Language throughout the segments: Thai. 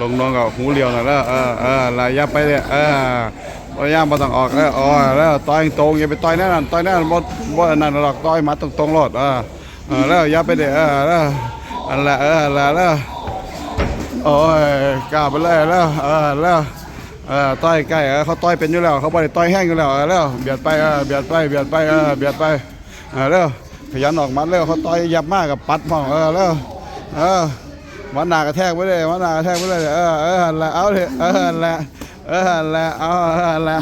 ลงน้องกับหูเลียวน่อแล้วเออเออลายยับไปเลยเออพยายามมาต้องออกแล้วอ๋อแล้วต่อยตรงอย่าไปต่อยนั่นต่อยนั่นบดบดนั่นหรอกต่อยมาตรงตรงหลอดเออเออแล้วยับไปเลยเออแล้วอันละเออละแล้วโอ้ยกล้าไปเลยแล้วเออแล้วเออต่อยใกล้เขาต่อยเป็นอยู่แล้ว เขาไปต่อยแห้งอยู่แล้วแล้วเบียดไปเออเบียดไปเบียดไปเออเบียดไปเออแล้วขยันออกมัดแล้วเขาต่อยยับมากกับปัดมองเออแล้วเออ มันหนากระแทกไม่ได้มันหนากระแทกไม่ได้เออเออละเอาเถอะเออละเออละเอาเออละ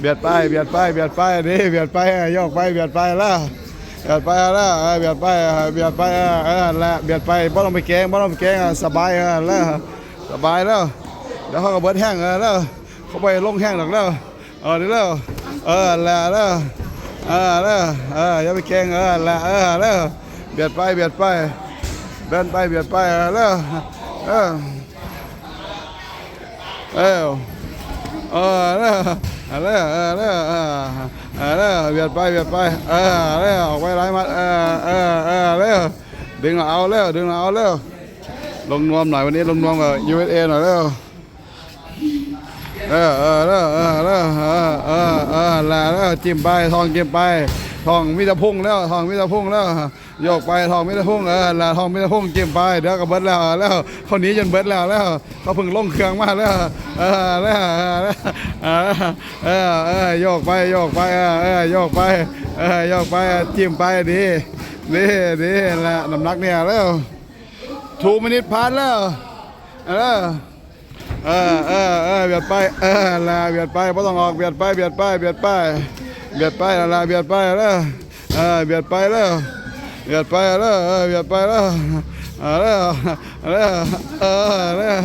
เบียดไปเบียดไปเบียดไปนี่เบียดไปยกไปเบียดไปแล้วเบียดไปแล้วเบียดไปเบียดไปเออละเบียดไปบ่ต้องไปเกงบ่ต้องไปเกงสบายแล้วสบายแล้วเดี๋ยวเขาก็เบิดแห้งแล้วเขาไปลงแห้งหรอกแล้วเออนี่แล้วเออละแล้วเออแล้วเอออย่าไปเกงเออละเออแล้วเบียดไปเบียดไป เดินไปเบียดไปแล้วเออเออเออแล้วแล้วแล้วแล้วเบียดไปเบียดไปเออแล้วออกไปไล่มาเออเออเออแล้วดึงเอาแล้วดึงเอาแล้วลงนวมหน่อยวันนี้ลงนวมกับยูเอสเอหน่อยแล้วเออเออเออเออเออเออแล้วจิ้มไปทองจิ้มไป ทองมิตรพุ่งแล้วทองมิตรพุ่งแล้วโยกไปทองมิตรพุ่งเออแล้วทองมิตรพุ่งเกมไปเดี๋ยวก็เบิดแล้วแล้วคนนี้จนเบิดแล้วแล้วเขาพึ่งลงเครื่องมาแล้วเออแล้วเออเออโยกไปโยกไปเออโยกไปเออโยกไปจิ้มไปดีดีดีละน้ำหนักเนี่ยแล้วทูมินิทพันแล้วเออเออเออเบียดไปเออลาเบียดไปเพราะต้องออกเบียดไปเบียดไปเบียดไป เบียดไปละละเบียดไปละเออเบียดไปแล้วเบียดไปแล้วเบียดไปแล้วแล้วแล้วเออแล้ว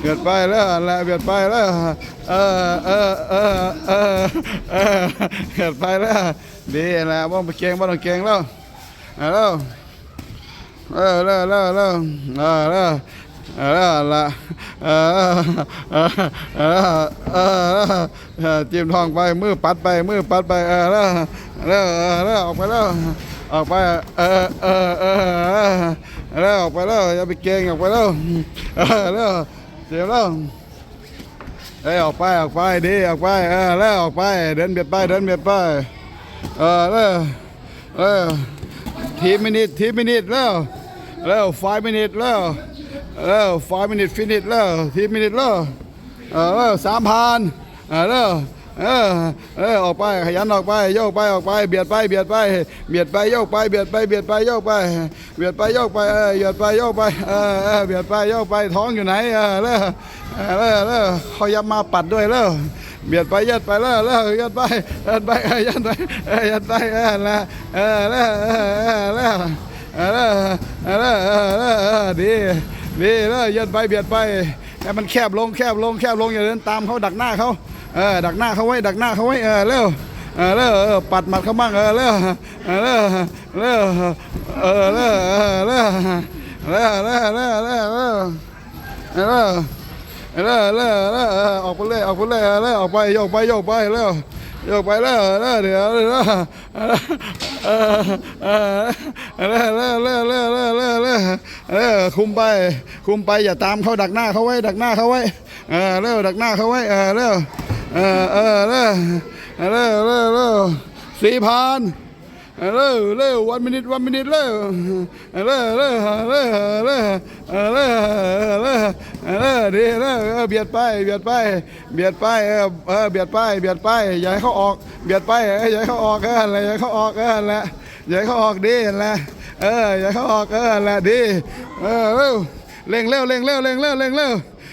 เบียดไปแล้วละเบียดไปแล้วเออเออเออเออเอเบียดไปแล้วดีแล้วบ้องไปเก่งบ้องเก่งแล้วแล้วเออแล้วแล้วแล้วเออแล้ว เออละเออเออเออเออจิ้มทองไปมือปัดไปมือปัดไปเออแล้วแล้วล้วออกไปแล้วออกไปเออเออเออแล้วออกไปแล้วอย่าไปเกงออกไปแล้วเออแล้วเจ็บแล้วเอ้ออกไปออกไปดีออกไปเออแล้วออกไปเดินเบียดไปเดินเบียดไปเออแล้วเออทีมินิททีมินิทแล้วแล้วไฟมินิทแล้ว เออ five minute finish แล้ว ทีมินิทแล้วเออสามพันเออแล้วเออเออออกไปขยันออกไปโยกไปออกไปเบียดไปเบียดไปเบียดไปโยกไปเบียดไปเบียดไปโยกไปเบียดไปโยกไปเออเบียดไปโยกไปเออเบียดไปโยกไปท้องอยู่ไหนเออแล้วเออแล้วเขายับมาปัดด้วยแล้วเบียดไปยัดไปแล้วแล้วยัดไปยัดไปยัดไปยัดไปเออละเออแล้วเออเล้วเออเลิกเออเลิกดี นี่แล้วยัดไปเบียดไปแต่มันแคบลงแคบลงแคบลงอย่าเดินตามเขาดักหน้าเขาเออดักหน้าเขาไว้ดักหน้าเขาไว้เออเร็วเออเร็วปัดหมัดเขาบ้างเออเร็วเออเร็วเร็วเออเร็วเออเร็วเร็วเร็วเร็วเร็วเร็วเร็วเร็วเร็วออกไปเลยออกไปเลยเร็วออกไปโยกไปโยกไปเร็ว ยกไปแล้วแล้วเดี๋ยวแล้วแล้วแล้วแล้วแล้วแล้วแล้วแล้คุมไป คุมไปอย่าตามเขาดักหน้าเขาไว้ ดักหน้าเขาไว้เออร็วดักหน้าเขาไว้เออร็วเออเร็วเร็วเร็วเร็วสี่พันเร็วเร็ววันมินิทวันมินิทเร็วเร็วเร็วเร็วเร็วเร็ว เออดีนะเออเบียดไปเบียดไปเบียดไปเออเออเบียดไปเบียดไปอย่าให้เขาออกเบียดไปเออย่าให้เขาออกเอออหไรอย่าให้เขาออกเออแหละอย่าให้เขาออกดีแหละเอออย่าให้เขาออกเออแหละดีเออเร่งเร็วเร่งเร็วเร่งเร็วเร่งเร็ว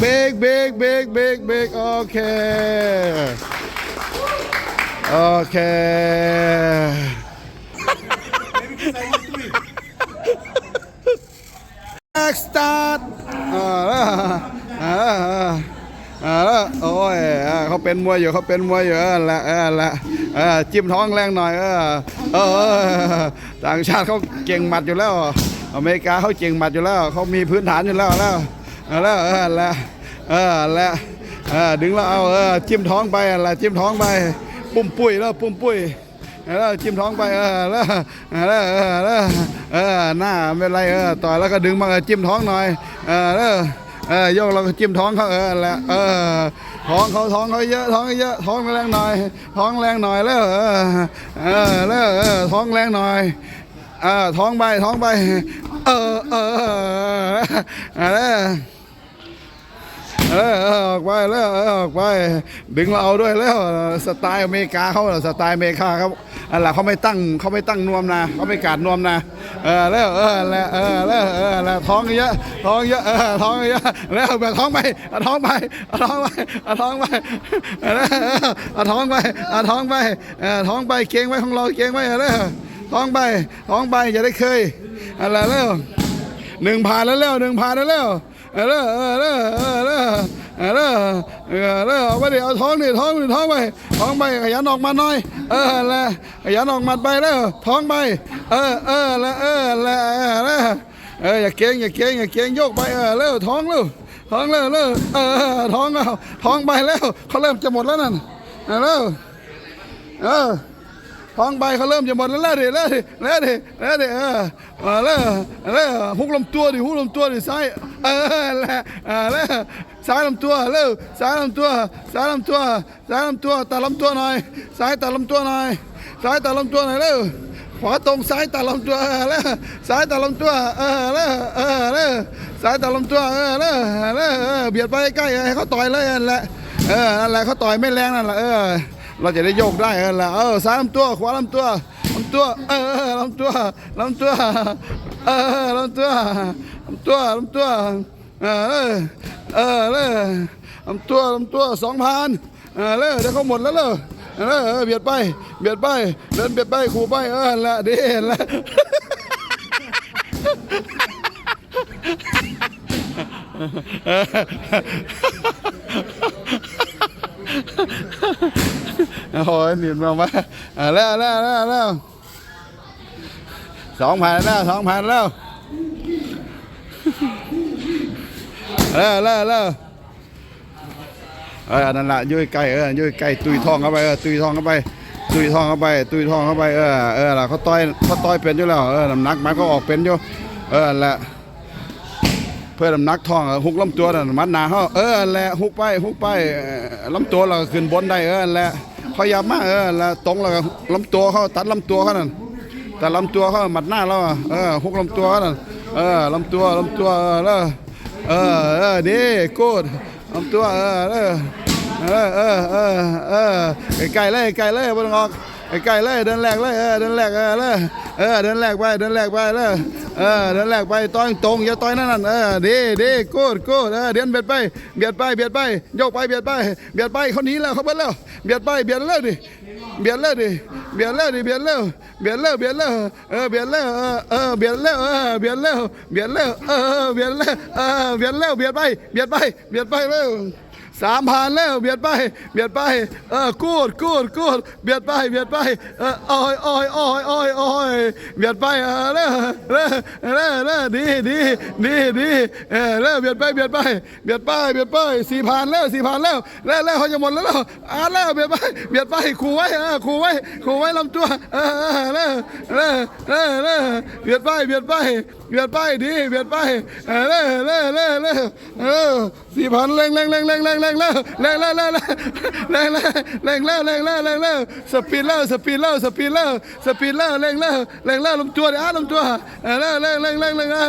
big big big big big รกเบรกโอเคโ next start อ่าอ่าอ่าโอ้ยเขาเป็นมวยอยู่เขาเป็นมวยอยู่แอละเอละเจิ้มท้องแรงหน่อยเออเออต่างชาติเขาเก่งหมัดอยู่แล้ว อเมริกาเขาเก่งหมัดอยู่แล้วเขามีพื้นฐานอยู่แล้วแล้ว อาแล้วเออละเออละดึงแล้เอาเออจิ้มท้องไปอะไรจิ้มท้องไป ปุ้มปุ้ยแล้วปุ้มปุ้ยแล้วจิ้มท้องไปเออแล้วและเออละเออหน้าไม่ไรเออต่อแล้วก็ดึงมาจิ้มท้องหน่อยเออแล้วเออยกเราจิ้มท้องเขาเออแล้วเออท้องเขาท้องเขาเยอะท้องเยอะท้องแรงหน่อย ท้องแรงหน่อยแล้วเออเออแล้วเออท้องแรงหน่อยเออท้องไปท้องไป เออเออเออ เออออกไปแล้วออกไป ดึงเราเอาด้วยแล้วสไตล์อเมริกาเขาสไตล์อเมริกาครับอะไรเขาไม่ตั้งเขาไม่ตั้งนวมนะเขาไม่กาดนวมนะเออแล้วเออแล้วเออแล้วเออแล้วท้องเยอะท้องเยอะเออท้องเยอะแล้วแบบท้องไปท้องไปท้องไปท้องไปแล้วท้องไปท้องไปท้องไปเก่งไว้ของเราเก่งไว้แล้วท้องไปท้องไปอย่าได้เคยอะไรแล้วหนึ่งผ่านแล้วแล้วหนึ่งผ่านแล้วแล้ว เออเออเออเออเออเออเออเอาไปดิเอาท้องดิท้องดิท้องไปท้องไปขยันออกมาหน่อย เออและขยันออกมาไปแล้วท้องไป เออเออแล้วเออแล้วเอออย่าเก่งอย่าเก่งอย่าเก่งโยกไปเออเร็วท้องเร็วท้องเร็วเร็วเออท้องเอาท้องไปแล้วเขาเริ่มจะหมดแล้วนั่นเร็วเออ ท้องใบเขาเริ่มจะหมดแล้วแล้วดิแล้วดิแล้วดิแล้วดิเออมาแล้วแล้วหุกลำตัวดิหุกลำตัวดิซ้ายเออแล้วแล้วซ้ายลำตัวเร็วซ้ายลำตัวซ้ายลำตัวซ้ายลำตัวตัดลำตัวหน่อยซ้ายตัดลำตัวหน่อยซ้ายตัดลำตัวหน่อยเร็วขวาตรงซ้ายตัดลำตัวแล้วซ้ายตัดลำตัวเออแล้วเออแล้วซ้ายตัดลำตัวเออแล้วแล้วเบียดไปใกล้ให้เขาต่อยเลยนั่นแหละเออนั่นแหละเขาต่อยไม่แรงนั่นแหละเออ เราจะได้โยกได้กันละเออซ้ายลำตัว ขวาลำตัวลำตัวเออลำตัวลำตัวเออลำตัวลำตัวลำตัวเออเออเลยลำตัวลำตัวสองพันเออเลยเดี๋ยวเขาหมดแล้วเลยเออเบียดไปเบียดไปเดินเบียดไปขู่ไปเออละดีละเออ โอ้ยหนีบออมาแล้วแล้วแล้วแล้วสองพันแล้วสองพันแล้วแล้วแล้วแล้วเออนั่นละยุ่ยไก่เออยุ่ยไก่ตุยทองเข้าไปเออตุยทองเข้าไปตุยทองเข้าไปตุยทองเข้าไปเออเออล่ะเขาต้อยเขาต้อยเป็นอยู่แล้วเออน้ำหนักมันก็ออกเป็นอยู่เออละเพื่อน้ำหนักทองหุกลำตัวน่ะมัดหนาเขาเออละหุกไปหุกไปลำตัวเราขึ้นบนได้เออละ พยายามมากเออแล้วตรงแล้วลำตัวเขาตัดลำตัวเขานั่นแต่ลำตัวเขาหมัดหน้าเราเออหุกลำตัวเขานั่นเออลำตัวลำตัวเออแล้วเออเออดีโกูดลำตัวเออเออเออเออเไกลเลยไกลเลยบนออก ใกล้เลยเดินแรกเลยเออเดินแรกเออเลยเออเดินแรกไปเดินแรกไปเลยเออเดินแรกไปต้อยตรงอย่าต้อยนั่นนั่นเออดีดีกูดกูดเออเดินเบียดไปเบียดไปเบียดไปโยกไปเบียดไปเบียดไปเขาหนีแล้วเขาเบิ้แล้วเบียดไปเบียดแล้วดิเบียดแล้วดิเบียดแล้วดิเบียดแล้วเบียดแล้วเบียดแล้วเออเบียดเล้วเออเบียดเล้วเออเบียดแล้วเบียดเล้วเออเบียดเล้วเออเบียดแล้วเบียดไปเบียดไปเบียดไปแล้ว สามพันแล้วเบียดไปเบียดไปเออกูดกูดกูดเบียดไปเบียดไปเอออ้อยอ้อยอ้อยอ้อยอ้อยเบียดไปเออเร่เร่เร่เล่ดีดีดีดีเออเร่เบียดไปเบียดไปเบียดไปเบียดไปสี่พันแล้วสี่พันแล้วเล่เล่เขาจะหมดแล้วอ่าเล่เบียดไปเบียดไปขู่ไว้เออขู่ไว้ขู่ไว้ลำตัวเออเร่เร่เล่เล่เบียดไปเบียดไป เวียดไปดีเวียดไปเออเล่เล่เล่เล่เออสี่พันเร่งเร่งเร่งเร่งเร่งเร่งเร่งเร่งเร่งเร่งเร่งเร่งเร่งเร่งเร่งเร่งเร่งสปีดเร่งสปีดเร่งสปีดเร่งสปีดเร่งเร่งเร่งเร่งเร่งลงตัวเดี๋ยวลงตังเออเร่งเร่งเร่งเร่งเร่งเร่ง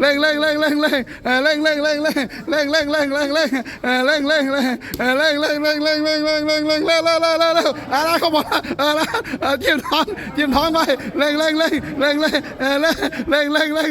เร่งเร่งเร่งเร่งเร่งเร่งเออเร่งเร่งเร่งเร่งเร่งเร่งเร่งเร่งเร่งเออเร่งเร่งเร่งเออเร่งเร่งเร่งเร่งเร่งเร่งเร่งเร่งเร่งเร่งเร่งเร่งเร่งเออแล้งเขาบองเออแล้วจิ้มท้องจิ้มท้องไปเร่งเร่งเร่งเร่งเร่งเร่งเร่งเร่ง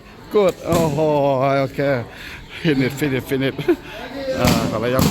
ระยะ